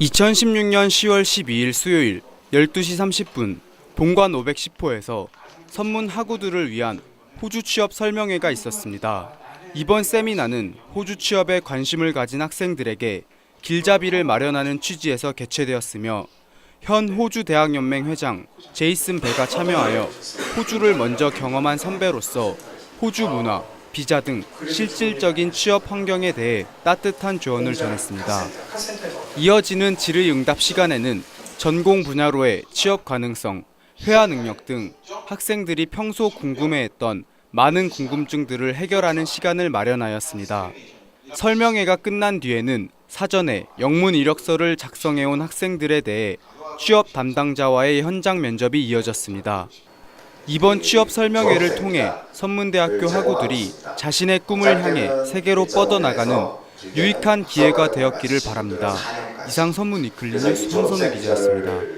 2016년 10월 12일 수요일 12시 30분 본관 510호에서 선문 학우들을 위한 호주 취업 설명회가 있었습니다. 이번 세미나는 호주 취업에 관심을 가진 학생들에게 길잡이를 마련하는 취지에서 개최되었으며 현 호주 대학연맹 회장 제이슨 베가 참여하여 호주를 먼저 경험한 선배로서 호주 문화, 비자 등 실질적인 취업 환경에 대해 따뜻한 조언을 전했습니다. 이어지는 질의응답 시간에는 전공 분야로의 취업 가능성, 회화 능력 등 학생들이 평소 궁금해했던 많은 궁금증들을 해결하는 시간을 마련하였습니다. 설명회가 끝난 뒤에는 사전에 영문 이력서를 작성해온 학생들에 대해 취업 담당자와의 현장 면접이 이어졌습니다. 이번 취업 설명회를 통해 선문대학교 학우들이 자신의 꿈을 향해 세계로 뻗어나가는 유익한 기회가 되었기를 바랍니다. 이상 선문 위클리 뉴스 홍선우 기자였습니다.